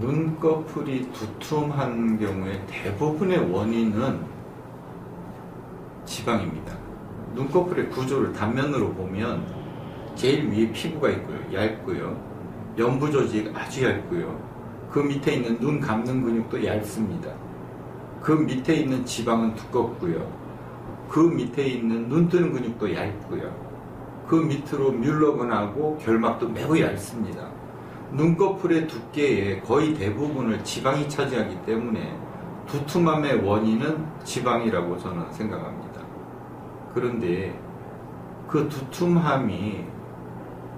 눈꺼풀이 두툼한 경우에 대부분의 원인은 지방입니다. 눈꺼풀의 구조를 단면으로 보면 제일 위에 피부가 있고요. 얇고요. 연부 조직 아주 얇고요. 그 밑에 있는 눈 감는 근육도 얇습니다. 그 밑에 있는 지방은 두껍고요. 그 밑에 있는 눈 뜨는 근육도 얇고요. 그 밑으로 뮬러근하고 결막도 매우 얇습니다. 눈꺼풀의 두께의 거의 대부분을 지방이 차지하기 때문에 두툼함의 원인은 지방이라고 저는 생각합니다. 그런데 그 두툼함이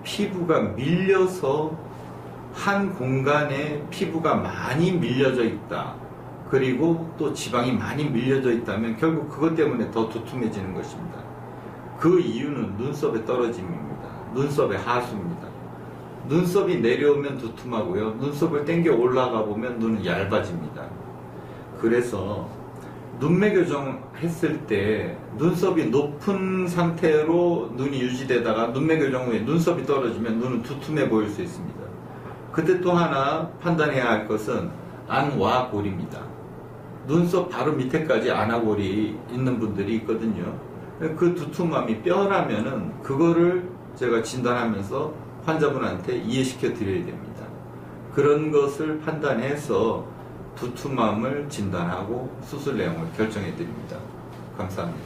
피부가 밀려서 한 공간에 피부가 많이 밀려져 있다. 그리고 또 지방이 많이 밀려져 있다면 결국 그것 때문에 더 두툼해지는 것입니다. 그 이유는 눈썹의 떨어짐입니다. 눈썹의 하수입니다. 눈썹이 내려오면 두툼하고요. 눈썹을 당겨 올라가 보면 눈은 얇아집니다. 그래서 눈매 교정 했을 때 눈썹이 높은 상태로 눈이 유지되다가 눈매 교정 후에 눈썹이 떨어지면 눈은 두툼해 보일 수 있습니다. 그때 또 하나 판단해야 할 것은 안와 골입니다. 눈썹 바로 밑에까지 안와골이 있는 분들이 있거든요. 그 두툼함이 뼈라면은 그거를 제가 진단하면서 환자분한테 이해시켜 드려야 됩니다. 그런 것을 판단해서 두툼함을 진단하고 수술 내용을 결정해 드립니다. 감사합니다.